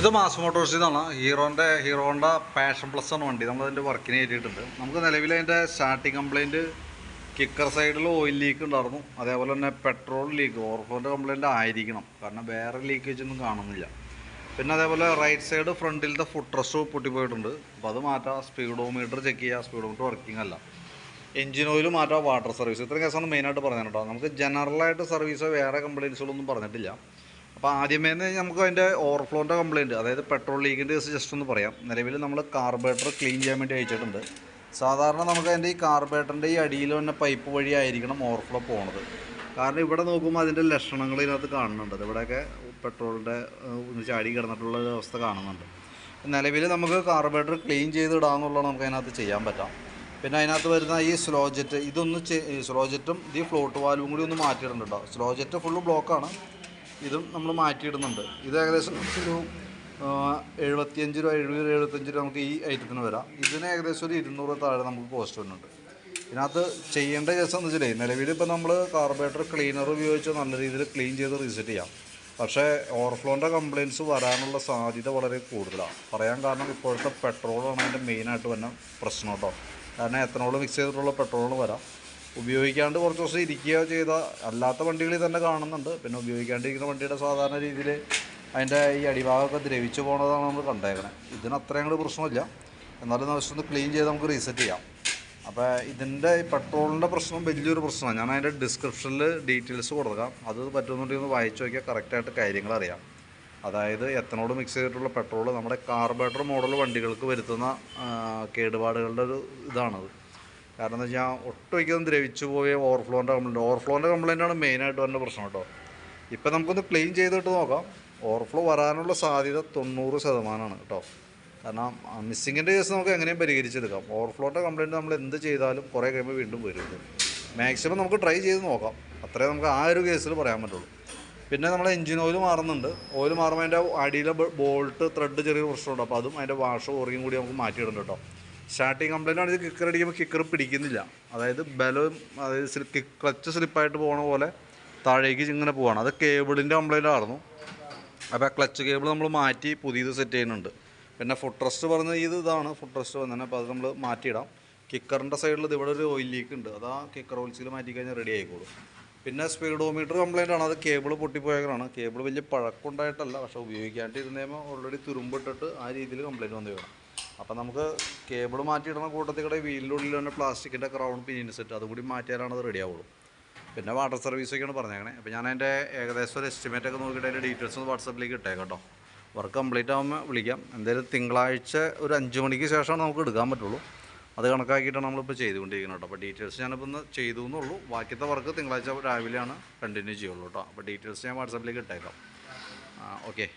ഇത് മാസ് മോട്ടോഴ്സിൽ നിന്നാണ് ഹീറോന്റെ ഹീറോന്റെ passion plus ആണ് വണ്ടി. നമ്മളതിന്റെ വർക്കിന് കയറ്റിയിട്ടുണ്ട്. നമുക്ക് നിലവിൽ അതിന്റെ സ്റ്റാർട്ടിങ് കംപ്ലയിന്റ് കിക്കർ സൈഡിൽ ഓയിൽ ലീക്ക് ഉണ്ടായിരുന്നു. അതേപോലെ തന്നെ പെട്രോൾ ലീക്ക് ഓവർഫ്ലോന്റെ കംപ്ലയിന്റ് ആയിരിക്കണം. കാരണം വേറെ ലീക്കേജ് ഒന്നും കാണുന്നില്ല. പിന്നെ അതേപോലെ റൈറ്റ് സൈഡ് ഫ്രണ്ടിലത്തെ ഫുഡ് റെസ്റ്റ് പൊട്ടിപ്പോയിട്ടുണ്ട്. അപ്പോൾ അത് മാറ്റാം സ്പീഡോമീറ്റർ ചെക്ക് ചെയ്യുക സ്പീഡോമീറ്റർ വർക്കിംഗ് അല്ല. എഞ്ചിൻ ഓയിൽ മാറ്റാം വാട്ടർ സർവീസ് ഇത്രയും കേസാണ് മെയിനായിട്ട് പറഞ്ഞത് കേട്ടോ. നമുക്ക് ജനറലായിട്ട് സർവീസോ വേറെ കംപ്ലയിൻസുകളൊന്നും പറഞ്ഞിട്ടില്ല. അപ്പോൾ ആദ്യമേ നമുക്ക് അതിന്റെ ഓവർഫ്ലോന്റെ കംപ്ലയിന്റ് അതായത് പെട്രോൾ ലീക്കിന്റെ കേസ് ജസ്റ്റ് ഒന്ന് പറയാം. നിലവിൽ നമ്മൾ കാർബേറ്റർ ക്ലീൻ ചെയ്യാൻ വേണ്ടി അയച്ചിട്ടുണ്ട്. സാധാരണ നമുക്ക് അതിന്റെ ഈ കാർബേറ്ററിന്റെ ഈ അടിയിൽ തന്നെ പൈപ്പ് വഴി ആയിരിക്കണം ഓവർഫ്ലോ പോണത്. കാരണം ഇവിടെ നോക്കുമ്പോൾ അതിന്റെ ലക്ഷണങ്ങൾ ഇതിനകത്ത് കാണുന്നുണ്ട്. ഇവിടെയൊക്കെ പെട്രോളിന്റെ ചാടി കിടന്നിട്ടുള്ള ഒരു അവസ്ഥ കാണുന്നുണ്ട്. നിലവിൽ നമുക്ക് കാർബേറ്റർ ക്ലീൻ ചെയ്തിടാന്നുള്ളതാണ് നമുക്ക് അതിനകത്ത് ചെയ്യാൻ പറ്റാം. പിന്നെ അതിനകത്ത് വരുന്ന ഈ സ്ലോ ജെറ്റ് ഇതൊന്ന് സ്ലോ ജെറ്റും ഈ ഫ്ലോട്ട് വാൽവും കൂടി ഒന്ന് മാറ്റിയിടുന്നുണ്ട് കേട്ടോ സ്ലോ ജെറ്റ് ഫുള്ള് ബ്ലോക്കാണ് ഇതും നമ്മൾ മാറ്റിയിടുന്നുണ്ട്. ഇത് ഏകദേശം ഒരു എഴുപത്തിയഞ്ച് രൂപ എഴുപത് എഴുപത്തഞ്ച് രൂപ നമുക്ക് ഈ ഐറ്റത്തിന് വരാം. ഇതിന് ഏകദേശം ഒരു ഇരുന്നൂറ് താഴെ നമുക്ക് കോസ്റ്റ് വരുന്നുണ്ട്. ഇതിനകത്ത് ചെയ്യേണ്ട കേസ് എന്ന് വെച്ചാൽ നിലവിൽ ഇപ്പോൾ നമ്മൾ കാർബറേറ്റർ ക്ലീനർ ഉപയോഗിച്ച് നല്ല രീതിയിൽ ക്ലീൻ ചെയ്ത് റീസെറ്റ് ചെയ്യാം. പക്ഷേ ഓവർഫ്ലോന്റെ കംപ്ലയിൻസ് വരാനുള്ള സാധ്യത വളരെ കൂടുതലാണ്. പറയാൻ കാരണം ഇപ്പോഴത്തെ പെട്രോളാണ് അതിന്റെ മെയിനായിട്ട് വന്ന പ്രശ്നം കേട്ടോ. കാരണം എത്തനോൾ മിക്സ് ചെയ്തിട്ടുള്ള പെട്രോൾ വരാം. ഉപയോഗിക്കാണ്ട് കുറച്ച് ദിവസം ഇരിക്കുകയോ ചെയ്ത അല്ലാത്ത വണ്ടികളിൽ തന്നെ കാണുന്നുണ്ട്. പിന്നെ ഉപയോഗിക്കാണ്ടിരിക്കുന്ന വണ്ടിയുടെ സാധാരണ രീതിയിൽ അതിന്റെ ഈ അടിഭാഗമൊക്കെ ദ്രവിച്ചു പോണതാണ് നമ്മൾ കണ്ടേക്കണത് ഇതിന് അത്രയും കൂടി പ്രശ്നമില്ല. എന്നാലും ദിവസം ഒന്ന് ക്ലീൻ ചെയ്ത് നമുക്ക് റീസെറ്റ് ചെയ്യാം. അപ്പോൾ ഇതിന്റെ ഈ പെട്രോളിന്റെ പ്രശ്നം വലിയൊരു പ്രശ്നമാണ്. ഞാൻ അതിന്റെ ഡിസ്ക്രിപ്ഷനിൽ ഡീറ്റെയിൽസ് കൊടുക്കാം. അത് പറ്റുന്നുണ്ടെങ്കിൽ ഒന്ന് വായിച്ചു നോക്കിയാൽ കറക്റ്റായിട്ട് കാര്യങ്ങൾ അറിയാം. അതായത് എത്തനോട് മിക്സ് ചെയ്തിട്ടുള്ള പെട്രോൾ നമ്മുടെ കാർബറേറ്റർ മോഡൽ വണ്ടികൾക്ക് വരുത്തുന്ന കേടുപാടുകളുടെ ഒരു ഇതാണത്. കാരണം എന്താ വെച്ചാൽ ഒട്ടുമിക്കതും ദ്രവിച്ചു പോയ ഓവർഫ്ലോന്റെ കംപ്ലയിന്റ് ഓവർഫ്ലോന്റെ കംപ്ലയിന്റാണ് മെയിനായിട്ട് വരുന്ന പ്രശ്നം കേട്ടോ. ഇപ്പം നമുക്കൊന്ന് ക്ലീൻ ചെയ്തിട്ട് നോക്കാം. ഓവർഫ്ലോ വരാനുള്ള സാധ്യത തൊണ്ണൂറ് ശതമാനമാണ് കേട്ടോ. കാരണം മിസ്സിങ്ങിന്റെ കേസ് നമുക്ക് എങ്ങനെയും പരിഹരിച്ചെടുക്കാം. ഓവർഫ്ലോന്റെ കംപ്ലയിന്റ് നമ്മൾ എന്ത് ചെയ്താലും കുറേ കഴിയുമ്പോൾ വീണ്ടും വരും മാക്സിമം നമുക്ക് ട്രൈ ചെയ്ത് നോക്കാം. അത്രേ നമുക്ക് ആ ഒരു കേസിൽ പറയാൻ പറ്റുള്ളൂ. പിന്നെ നമ്മൾ എഞ്ചിൻ ഓയിൽ മാറുന്നുണ്ട്. ഓയിൽ മാറുമ്പോൾ അതിന്റെ അടിയിലെ ബോൾട്ട് ത്രെഡ് ചെറിയ പ്രശ്നമുണ്ട്. അപ്പോൾ അതും അതിന്റെ വാഷ് ഓറിയും കൂടി നമുക്ക് മാറ്റിയിടുന്നുണ്ട് കേട്ടോ. സ്റ്റാർട്ടിങ് കംപ്ലൈന്റ് ആണ് ഇത് കിക്കർ അടിക്കുമ്പോൾ കിക്കർ പിടിക്കുന്നില്ല. അതായത് ബലം അതായത് സ്ലിപ്പ് ക്ലച്ച് സ്ലിപ്പായിട്ട് പോണ പോലെ താഴേക്ക് ഇങ്ങനെ പോവാണ്. അത് കേബിളിന്റെ കംപ്ലൈന്റ് ആയിരുന്നു. അപ്പോൾ ആ ക്ലച്ച് കേബിൾ നമ്മൾ മാറ്റി പുതിയത് സെറ്റ് ചെയ്യുന്നുണ്ട്. പിന്നെ ഫുഡ് ട്രസ്റ്റ് പറഞ്ഞ ഇത് ഇതാണ് ഫുഡ് ട്രസ്റ്റ് വന്നത് അപ്പോൾ അത് നമ്മൾ മാറ്റിയിടാം. കിക്കറിന്റെ സൈഡിൽ ഇത് ഇവിടെ ഒരു ഓയിൽ ലീക്ക് ഉണ്ട്. അത് ആ കിക്കർ ഓയിൽസിൽ മാറ്റി കഴിഞ്ഞാൽ റെഡി ആയിക്കോളും. പിന്നെ സ്പീഡോമീറ്റർ കംപ്ലൈന്റ് ആണ്. അത് കേബിൾ പൊട്ടിപ്പോയതാണ് കേബിൾ വലിയ പഴക്കമുണ്ടായിട്ടല്ല പക്ഷേ ഉപയോഗിക്കാണ്ടിരുന്നേമോ ഓൾറെഡി തുരുമ്പിട്ടിട്ട് ആ രീതിയിൽ കംപ്ലൈന്റ് വന്നു വേണം അപ്പോൾ നമുക്ക് കേബിൾ മാറ്റിയിടുന്ന കൂട്ടത്തിൽ കൂടെ വീലിനുള്ളിൽ തന്നെ പ്ലാസ്റ്റിക്കിന്റെ ക്രൗൺ പിനിയൻ സെറ്റ് അതുകൂടി മാറ്റിയാലാണ് അത് റെഡിയാവുള്ളൂ പിന്നെ വാട്ടർ സർവീസൊക്കെയാണ് പറഞ്ഞേക്കണേ. അപ്പോൾ ഞാൻ അതിന്റെ ഏകദേശം ഒരു എസ്റ്റിമേറ്റ് ഒക്കെ നോക്കിയിട്ട് അതിന്റെ ഡീറ്റെയിൽസ് ഒന്ന് വാട്സപ്പിലേക്ക് ഇട്ടേക്കാം കേട്ടോ. വർക്ക് കംപ്ലീറ്റ് ആകുമ്പോൾ വിളിക്കാം. എന്തായാലും തിങ്കളാഴ്ച ഒരു അഞ്ച് മണിക്ക് ശേഷമാണ് നമുക്ക് എടുക്കാൻ പറ്റുള്ളൂ. അത് കണക്കാക്കിയിട്ടാണ് നമ്മളിപ്പോൾ ചെയ്തുകൊണ്ടിരിക്കുന്നത് കേട്ടോ. അപ്പോൾ ഡീറ്റെയിൽസ് ഞാനിപ്പോൾ ഒന്ന് ചെയ്തു എന്നുള്ളൂ. ബാക്കിയത്തെ വർക്ക് തിങ്കളാഴ്ച രാവിലെയാണ് കണ്ടിന്യൂ ചെയ്യുള്ളൂ കേട്ടോ. അപ്പോൾ ഡീറ്റെയിൽസ് ഞാൻ വാട്സപ്പിലേക്ക് ഇട്ടേക്കാം. ഓക്കെ